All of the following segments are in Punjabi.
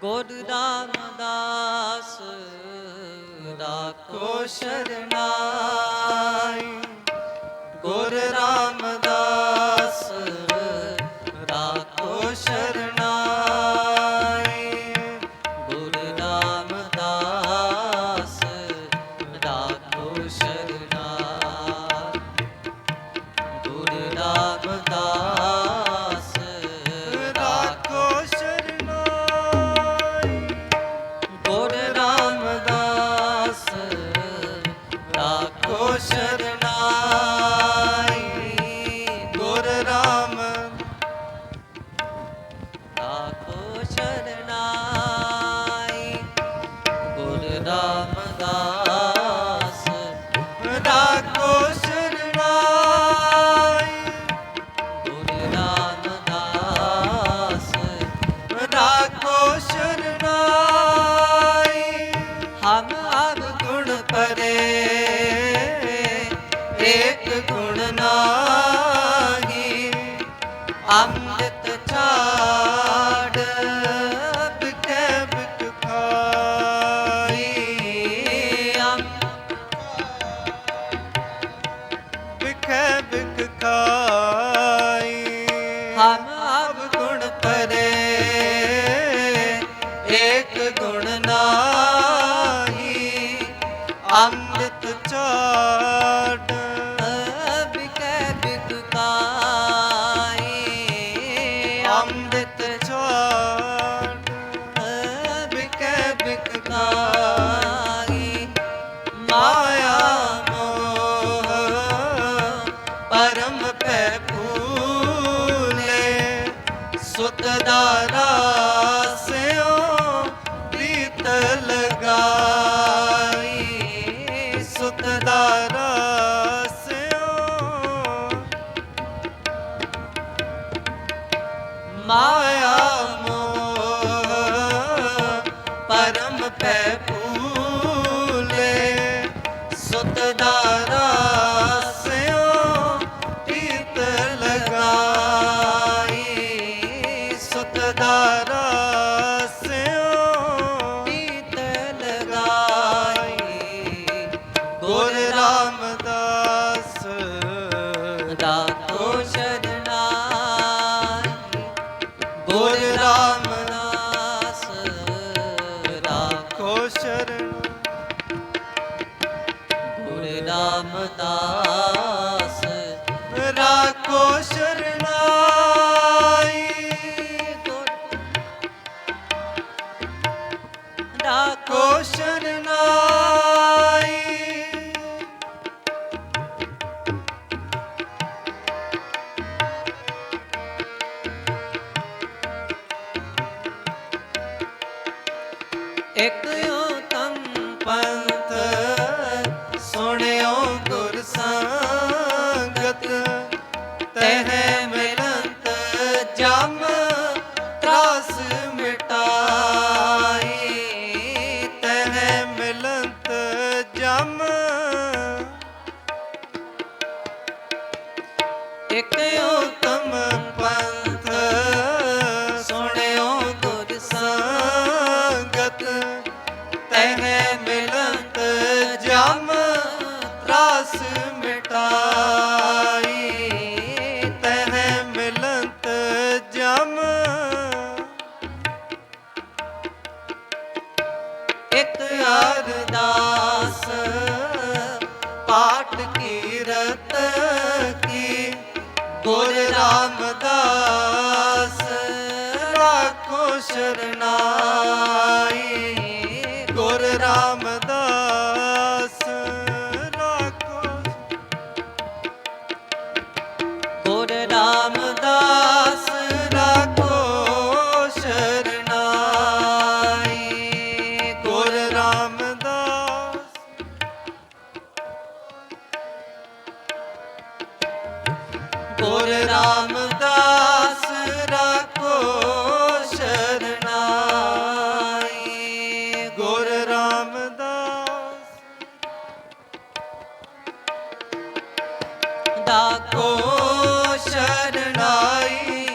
ਗੁਰ ਰਾਮਦਾਸ ਰਾਖੋ ਸ਼ਰਨਾਈ। ਗੁਰ ਰਾਮਦਾਸ ਰਾਖੋ ਸ਼ਰਨ शरण Padre ਪੈ ਭੂਲੇ ਸੁਤ ਦਾ ਰਾਸਿਓ ਪ੍ਰੀਤ ਲਗਾਈ। ਸੁਤ ਦਾ ਰਾਸਿਓ। ਮਾਇ ਗੁਰ ਰਾਮ ਇੱਕ ਓ ਤਨ ਕਾ ਰਾਖੋ ਸ਼ਰਨਾਈ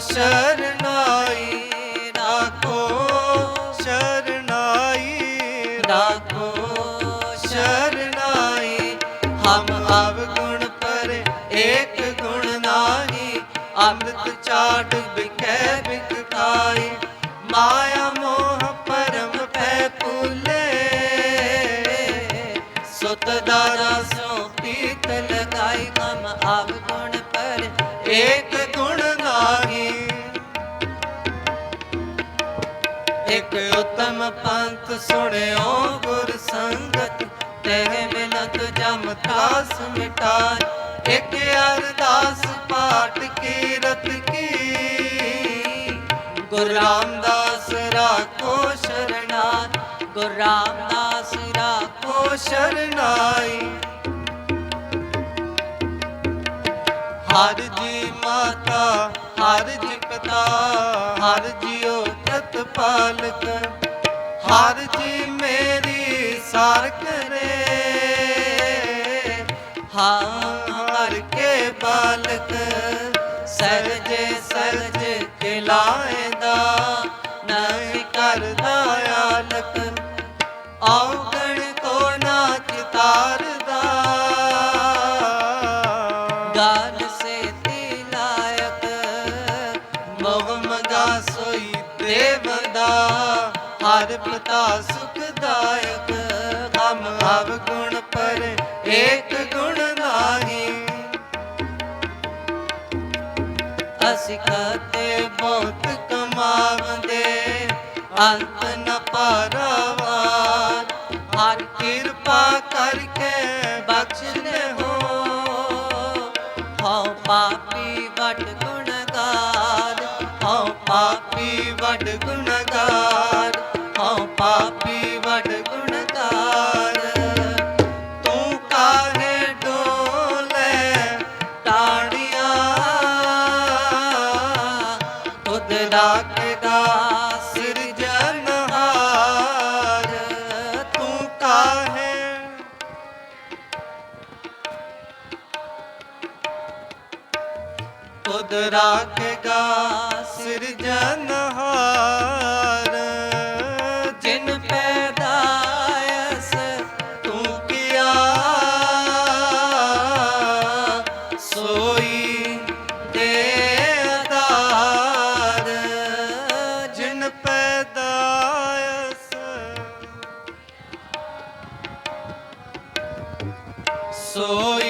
ਸ਼ਰਨਾਈ ਰਾਖੋ ਸ਼ਰਨਾਈ ਸ਼ਰਨਾਈ। ਹਮ ਗੁਣ ਪਰ ਏਕ ਗੁਣ ਨਾਹੀ ਅੰਮ੍ਰਿਤ ਚਾਟ ਏਕ ਗੁਣ ਨਾਹੀ। ਇਕ ਉਤਮ ਪੰਥ ਸੁਣਿਓ ਗੁਰ ਸੰਗਤ, ਤੇਰੇ ਮਿਲਤ ਜਮ ਤਾਸ ਮਿਟਾਈ। ਇਕ ਅਰਦਾਸ ਪਾਠ ਕੀਰਤ ਕੀ। ਗੁਰ ਰਾਮਦਾਸ ਰਾਖੋ ਸ਼ਰਣਾ ਗੁਰ ਰਾਮਦਾਸ ਰਾਖੋ ਸ਼ਰਣਾਈ ਹਰ ਜੀ ਮਾਤਾ, ਹਰ ਜੀ ਪਿਤਾ ਹਰ ਜੀਓ ਜਤ ਪਾਲਕ, ਹਰ ਜੀ ਮੇਰੀ ਸਾਰ ਕਰੇ। ਹਾਂ, ਹਰ ਕੇ ਬਾਲਕ, ਸਰਜੇ ਸਰਜ ਖਿਲਾਏਦਾ ਦਾ ਦੇਵਦਾ ਹਰ ਪਿਤਾ ਸੁਖਦਾਇਕ ਹਮ ਹਵ ਗੁਣ ਪਰ ਏਕ ਗੁਣ ਨਾਹੀ। ਅਸੀਂ ਖਾਤੇ ਬਹੁਤ ਕਮਾਵਦੇ, ਅੰਤ ਨ ਪਾਰਾ ਖੁਦ ਰਾਖੇਗਾ ਸਿਰਜਨਹਾਰ ਜਿਨ ਪੈਦਾਇਸ ਤੂੰ ਕੀਆ। ਸੋਈ ਦੇ ਆਧਾਰ ਜਿਨ ਪੈਦਾਇਸ ਸੋਈ